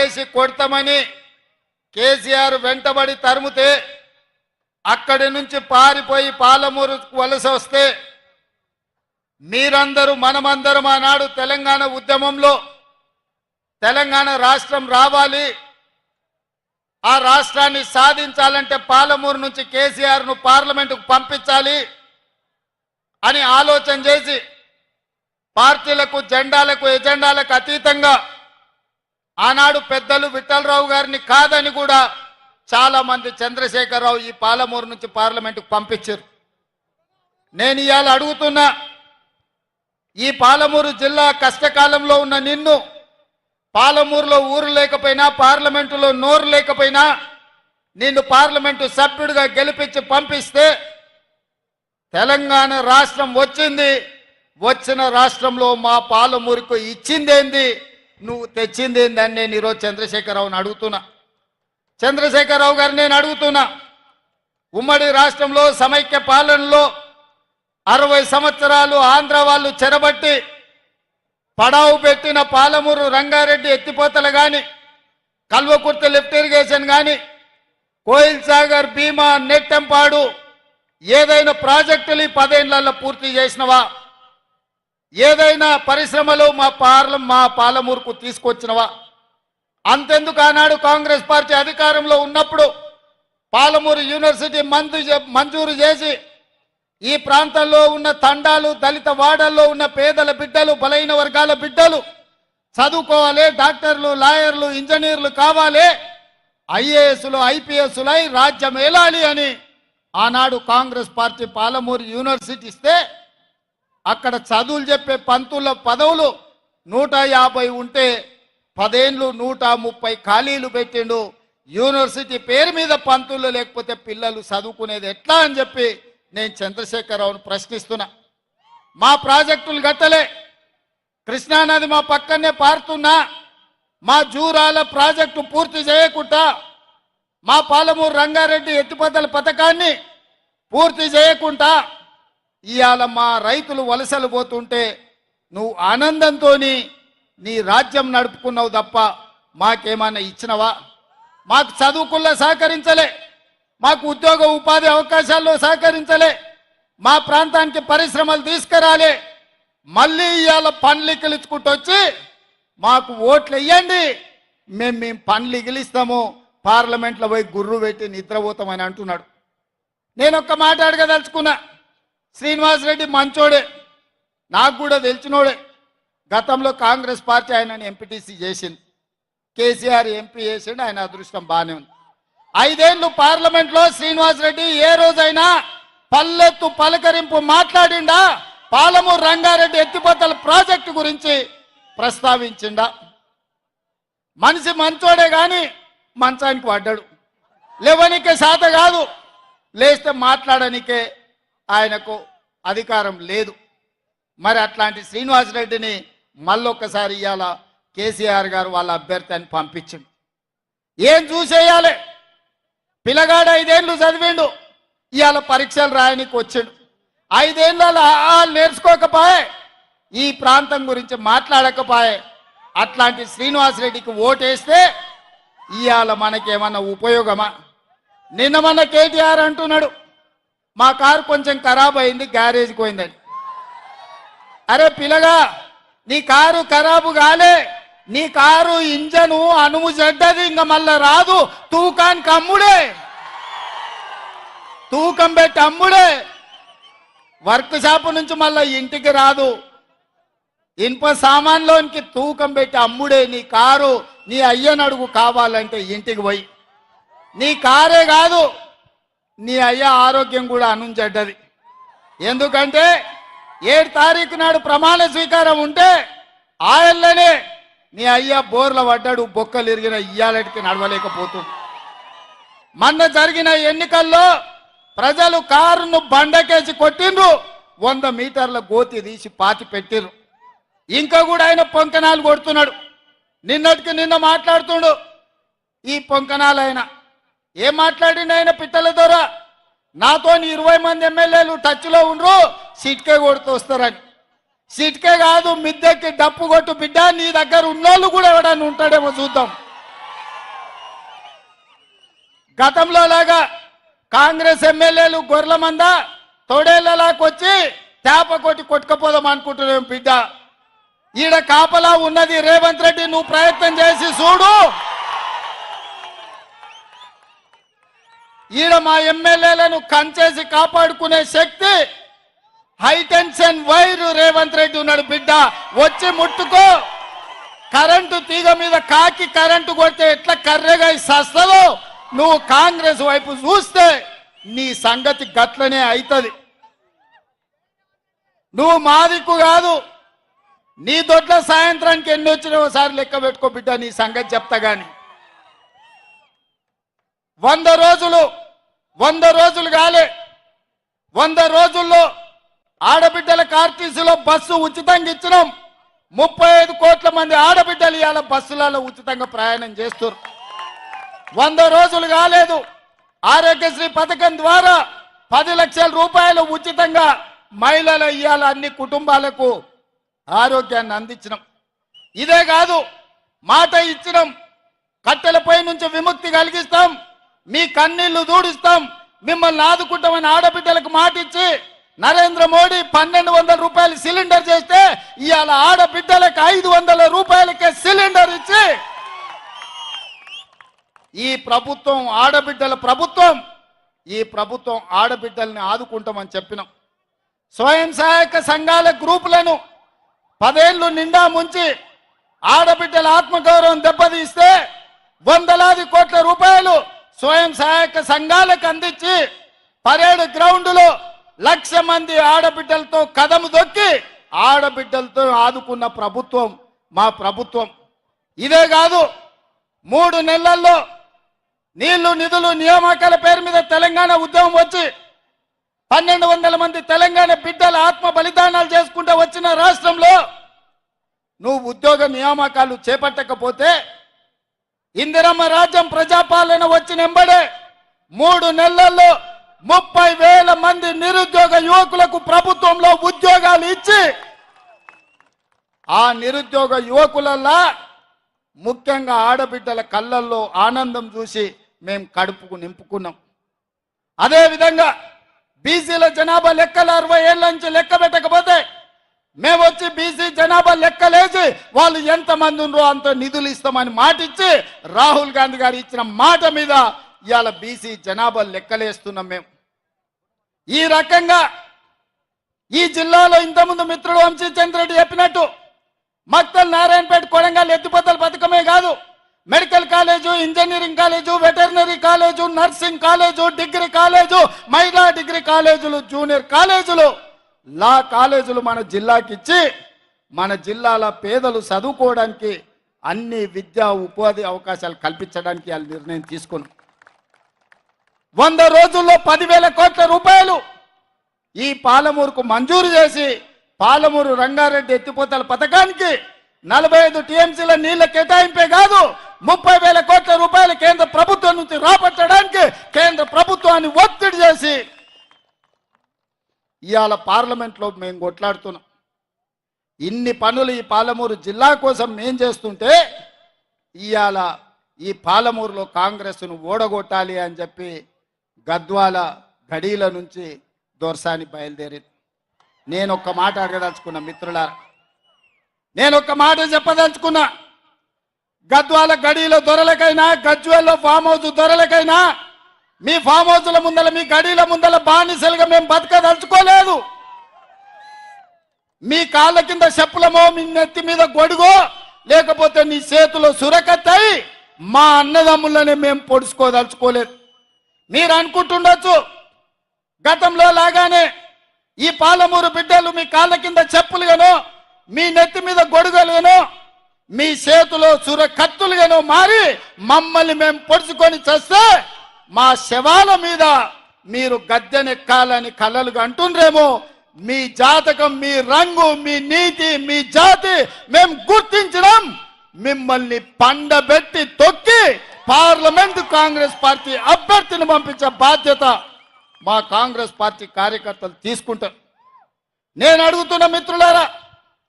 బండకేసి కొడతామని కేసీఆర్ వెంటబడి తరుముతే అక్కడి నుంచి పారిపోయి పాలమూరు వలస వస్తే మీరందరూ మనమందరం ఆనాడు తెలంగాణ ఉద్యమంలో తెలంగాణ రాష్ట్రం రావాలి. ఆ రాష్ట్రాన్ని సాధించాలంటే పాలమూరు నుంచి కేసీఆర్ను పార్లమెంటుకు పంపించాలి అని ఆలోచన చేసి పార్టీలకు జెండాలకు ఎజెండాలకు అతీతంగా ఆనాడు పెద్దలు విఠలరావు గారిని కాదని కూడా చాలా మంది చంద్రశేఖరరావు ఈ పాలమూరు నుంచి పార్లమెంటుకు పంపించారు. నేను ఇవాళ అడుగుతున్నా ఈ పాలమూరు జిల్లా కష్టకాలంలో ఉన్న నిన్ను పాలమూరులో ఊరు లేకపోయినా పార్లమెంటులో నోరు లేకపోయినా నిన్ను పార్లమెంటు సభ్యుడిగా గెలిపించి పంపిస్తే తెలంగాణ రాష్ట్రం వచ్చింది వచ్చిన రాష్ట్రంలో మా పాలమూరుకు ఇచ్చిందేంది? నువ్వు తెచ్చింది ఏందని నేను ఈరోజు చంద్రశేఖరరావుని అడుగుతున్నా. చంద్రశేఖరరావు గారు నేను అడుగుతున్నా. ఉమ్మడి రాష్ట్రంలో సమైక్య పాలనలో అరవై సంవత్సరాలు ఆంధ్ర వాళ్ళు చెరబట్టి పడావు పెట్టిన పాలమూరు రంగారెడ్డి ఎత్తిపోతలు కానీ కల్వకుర్తి లిఫ్ట్ ఇరిగేషన్ కానీ కోయిల్ సాగర్ భీమా నెట్టెంపాడు ఏదైనా ప్రాజెక్టులు ఈ పదేళ్ళలో పూర్తి చేసినవా? ఏదైనా పరిశ్రమలు మా పార్ల మా పాలమూరుకు తీసుకొచ్చినవా? అంతెందుకు ఆనాడు కాంగ్రెస్ పార్టీ అధికారంలో ఉన్నప్పుడు పాలమూరు యూనివర్సిటీ మంజు మంజూరు చేసి ఈ ప్రాంతంలో ఉన్న తండాలు దళిత వాడల్లో ఉన్న పేదల బిడ్డలు బలైన వర్గాల బిడ్డలు చదువుకోవాలి డాక్టర్లు లాయర్లు ఇంజనీర్లు కావాలి ఐఏఎస్లు ఐపీఎస్లై రాజ్యం ఏలాలి అని ఆనాడు కాంగ్రెస్ పార్టీ పాలమూరు యూనివర్సిటీ ఇస్తే అక్కడ చదువులు చెప్పే పంతుల పదవులు నూట యాభై ఉంటే పదేండ్లు నూట ముప్పై ఖాళీలు పెట్టిండు. యూనివర్సిటీ పేరు మీద పంతులు లేకపోతే పిల్లలు చదువుకునేది ఎట్లా అని చెప్పి నేను చంద్రశేఖరరావును ప్రశ్నిస్తున్నా. మా ప్రాజెక్టులు గట్టలే కృష్ణానది మా పక్కనే పారుతున్నా. మా జూరాల ప్రాజెక్టు పూర్తి చేయకుండా మా పాలమూరు రంగారెడ్డి ఎత్తిపోతల పథకాన్ని పూర్తి చేయకుండా ఇవాళ మా రైతులు వలసలు పోతుంటే నువ్వు ఆనందంతో నీ రాజ్యం నడుపుకున్నావు తప్ప మాకేమన్నా ఇచ్చినవా? మాకు చదువుకుల్లో సహకరించలే. మాకు ఉద్యోగ ఉపాధి అవకాశాల్లో సహకరించలే. మా ప్రాంతానికి పరిశ్రమలు తీసుకురాలే. మళ్ళీ ఇవాళ పండ్లు ఇగిలించుకుంటూ వచ్చి మాకు ఓట్లు వెయ్యండి మేము మేము పండ్లు ఇగిలిస్తాము పార్లమెంట్లో పోయి గుర్రు పెట్టి నిద్రపోతామని అంటున్నాడు. నేను ఒక్క మాట అడగదలుచుకున్నా. శ్రీనివాస్ రెడ్డి మంచోడే. నాకు కూడా తెలిసినోడే. గతంలో కాంగ్రెస్ పార్టీ ఆయనని ఎంపీటీసీ చేసింది. కేసీఆర్ ఎంపీ చేసిండు ఆయన అదృష్టం బాగానే ఉంది. ఐదేళ్ళు పార్లమెంట్లో శ్రీనివాస్ రెడ్డి ఏ రోజైనా పల్లెత్తు పలకరింపు మాట్లాడిండా? పాలమూరు రంగారెడ్డి ఎత్తిపోతల ప్రాజెక్టు గురించి ప్రస్తావించిండా? మనిషి మంచోడే కానీ మంచానికి పడ్డాడు. లేవనికే శాత కాదు. లేస్తే మాట్లాడనికే ఆయనకు అధికారం లేదు. మరి అట్లాంటి శ్రీనివాస్ రెడ్డిని మళ్ళొక్కసారి ఇవాళ కేసీఆర్ గారు వాళ్ళ అభ్యర్థి అని పంపించిండు. ఏం చూసేయాలి? పిల్లగాడు ఐదేళ్ళు చదివిండు. ఇవాళ పరీక్షలు రాయనికి వచ్చిండు. ఐదేళ్ళ నేర్చుకోకపోయే ఈ ప్రాంతం గురించి మాట్లాడకపోయే అట్లాంటి శ్రీనివాస్ రెడ్డికి ఓటేస్తే ఇవాళ మనకేమన్నా ఉపయోగమా? నిన్న మన కేటీఆర్ అంటున్నాడు మా కారు కొంచెం ఖరాబ్ అయింది గ్యారేజ్కి పోయిందని. అరే పిల్లగా నీ కారు ఖరాబు కాలే నీ కారు ఇంజను అనుము చెడ్డది ఇంకా మళ్ళా రాదు తూకానికి అమ్ముడే తూకం పెట్టి అమ్ముడే. వర్క్ షాప్ నుంచి మళ్ళా ఇంటికి రాదు. ఇనుప సామాన్లోనికి తూకం పెట్టి అమ్ముడే నీ కారు నీ అయ్యనడుగు కావాలంటే ఇంటికి పోయి. నీ కారే కాదు నీ అయ్య ఆరోగ్యం కూడా అనుంచడ్డది ఎందుకంటే ఏడు తారీఖు నాడు ప్రమాణ స్వీకారం ఉంటే ఆయనలోనే నీ అయ్య బోర్ల పడ్డాడు బొక్కలు ఇరిగిన ఇయ్యాలటికి నడవలేకపోతుంది మొన్న జరిగిన ఎన్నికల్లో ప్రజలు కారును బండకేసి కొట్టిండ్రు వంద మీటర్ల గోతి తీసి పాతి పెట్టిండ్రు ఇంకా కూడా ఆయన పొంకనాలు కొడుతున్నాడు. నిన్నటికి నిన్న మాట్లాడుతుండు ఈ పొంకనాలు ఆయన ఏం మాట్లాడిండు ఆయన పిట్టల ద్వారా? నాతో ఇరవై మంది ఎమ్మెల్యేలు టచ్లో ఉండరు సీట్కే కొడుతూ వస్తారని. సీట్కే కాదు మిద్దెకి డప్పు కొట్టు బిడ్డ నీ దగ్గర ఉన్నోళ్ళు కూడా ఎవడన్నా ఉంటాడేమో చూద్దాం. గతంలో లాగా కాంగ్రెస్ ఎమ్మెల్యేలు గొర్రెల మంద తొడేళ్ళలాకొచ్చి తేప కొట్టి కొట్టుకపోదాం అనుకుంటున్నాం బిడ్డ. ఈడ కాపలా ఉన్నది రేవంత్ రెడ్డి నువ్వు ప్రయత్నం చేసి చూడు. ఈడ మా ఎమ్మెల్యేలను కంచేసి కాపాడుకునే శక్తి high tension wire Revanth Reddy ఉన్నాడు బిడ్డ. వచ్చి ముట్టుకో. కరెంటు తీగ మీద కాకి కరెంటు కొడితే ఎట్లా కర్రెగా సస్తలో? నువ్వు కాంగ్రెస్ వైపు చూస్తే నీ సంగతి గట్లనే అవుతుంది నువ్వు మాదిక్కు కాదు. నీ దొడ్ల సాయంత్రానికి ఎన్ని వచ్చినా ఒకసారి లెక్క పెట్టుకో బిడ్డ నీ సంగతి చెప్తా గాని. వంద రోజులు వంద రోజులు కాలే. వంద రోజుల్లో ఆడబిడ్డల కార్టీసీలో బస్సు ఉచితంగా ఇచ్చినాం. ముప్పై ఐదు కోట్ల మంది ఆడబిడ్డలు ఇవాళ బస్సులలో ఉచితంగా ప్రయాణం చేస్తారు వంద రోజులు కాలేదు. ఆరోగ్యశ్రీ పథకం ద్వారా పది లక్షల రూపాయలు ఉచితంగా మహిళల ఇవాళ అన్ని కుటుంబాలకు ఆరోగ్యాన్ని అందించినాం. ఇదే కాదు మాట ఇచ్చినాం. కట్టెలపై నుంచి విముక్తి కలిగిస్తాం. మీ కన్నీళ్ళు దూడిస్తాం. మిమ్మల్ని ఆదుకుంటామని ఆడబిడ్డలకు మాటిచ్చి నరేంద్ర మోడీ పన్నెండు వందల రూపాయలు సిలిండర్ చేస్తే ఇవాళ ఆడబిడ్డలకు ఐదు వందల రూపాయలకే సిలిండర్ ఇచ్చి ఈ ప్రభుత్వం ఆడబిడ్డల ప్రభుత్వం ఈ ప్రభుత్వం ఆడబిడ్డల్ని ఆదుకుంటామని చెప్పినాం. స్వయం సహాయక సంఘాల గ్రూపులను పదేళ్ళు నిండా ముంచి ఆడబిడ్డల ఆత్మగౌరవం దెబ్బతీస్తే వందలాది కోట్ల రూపాయలు స్వయం సహాయక సంఘాలకు అందించి పరేడ్ గ్రౌండ్లో లక్ష మంది ఆడబిడ్డలతో కదము దొక్కి ఆడబిడ్డలతో ఆదుకున్న ప్రభుత్వం మా ప్రభుత్వం. ఇదే కాదు మూడు నెలల్లో నీళ్ళు నిధులు నియామకాల పేరు మీద తెలంగాణ ఉద్యమం వచ్చి పన్నెండు వందల మంది తెలంగాణ బిడ్డల ఆత్మ బలిదానాలు చేసుకుంటూ వచ్చిన రాష్ట్రంలో నువ్వు ఉద్యోగ నియామకాలు చేపట్టకపోతే ఇందిరమ్మ రాజ్యం ప్రజాపాలన వచ్చిన ఎంబడే మూడు నెలల్లో ముప్పై వేల మంది నిరుద్యోగ యువకులకు ప్రభుత్వంలో ఉద్యోగాలు ఇచ్చి ఆ నిరుద్యోగ యువకులల్లా ముఖ్యంగా ఆడబిడ్డల కళ్ళల్లో ఆనందం చూసి మేము కడుపుకు నింపుకున్నాం. అదేవిధంగా బీసీల జనాభా లెక్కలు అరవై ఏళ్ళ నుంచి లెక్క పెట్టకపోతే మేము వచ్చి బీసీ జనాభా లెక్కలేసి వాళ్ళు ఎంతమంది ఉన్నారో అంత నిధులు ఇస్తామని మాట ఇచ్చి రాహుల్ గాంధీ గారు ఇచ్చిన మాట మీద ఇవాళ బీసీ జనాభా లెక్కలేస్తున్నాం మేము. ఈ రకంగా ఈ జిల్లాలో ఇంతకుముందు మిత్రుడు వంశీచంద్రెడ్డి చెప్పినట్టు మక్తల్ నారాయణపేట కొడంగల్ ఎత్తిపోతల పథకమే కాదు medical college engineering college veterinary college nursing college degree college మహిళా డిగ్రీ కాలేజీలు జూనియర్ కాలేజీలు లా కాలేజీలు మన జిల్లాకి ఇచ్చి మన జిల్లాల పేదలు చదువుకోవడానికి అన్ని విద్యా ఉపాధి అవకాశాలు కల్పించడానికి వాళ్ళు నిర్ణయం తీసుకున్నాం. వంద రోజుల్లో పదివేల కోట్ల రూపాయలు ఈ పాలమూరుకు మంజూరు చేసి పాలమూరు రంగారెడ్డి ఎత్తిపోతల పథకానికి నలభై ఐదు టీఎంసీల నీళ్ళ కేటాయింపే కాదు ముప్పై వేల కోట్ల రూపాయలు కేంద్ర ప్రభుత్వం నుంచి రాబట్టడానికి కేంద్ర ప్రభుత్వాన్ని ఒత్తిడి చేసి ఇవాళ పార్లమెంట్లో మేము కొట్లాడుతున్నాం. ఇన్ని పనులు ఈ పాలమూరు జిల్లా కోసం మేం చేస్తుంటే ఇవాళ ఈ పాలమూరులో కాంగ్రెస్ను ఓడగొట్టాలి అని చెప్పి గద్వాల గడీల నుంచి దోర్సాని బయలుదేరింది నేను ఒక్క మాట అడగదలుచుకున్నా మిత్రులారా. నేను ఒక్క మాట చెప్పదలుచుకున్నా. గద్వాల గడీలో దొరలకైనా గజ్వేల్లో ఫామ్ హౌస్ దొరలకైనా మీ ఫామ్ హౌస్ల ముందల మీ గడీల ముందల బానిసలుగా మేము బతకదలుచుకోలేదు. మీ కాళ్ళ కింద చెప్పులమో మీ నెత్తి మీద గొడుగో లేకపోతే నీ చేతిలో సురకత్తాయి మా అన్నదమ్ములని మేము పొడుచుకోదలుచుకోలేదు. మీరు అనుకుంటుండొచ్చు గతంలో లాగానే ఈ పాలమూరు బిడ్డలు మీ కాళ్ళ కింద చెప్పులుగానో మీ నెత్తి మీద గొడుగలుగానో మీ చేతిలో సుర కత్తులుగానో మారి మమ్మల్ని మేము పొడుచుకొని చేస్తే మా శవాల మీద మీరు గద్దెనెక్కాలని కలలుగా అంటుండ్రేమో మీ జాతకం మీ రంగు మీ నీతి మీ జాతి మేము గుర్తించడం మిమ్మల్ని పండబెట్టి తొక్కి పార్లమెంట్ కాంగ్రెస్ పార్టీ అభ్యర్థిని పంపించే బాధ్యత మా కాంగ్రెస్ పార్టీ కార్యకర్తలు తీసుకుంటారు. నేను అడుగుతున్న మిత్రులారా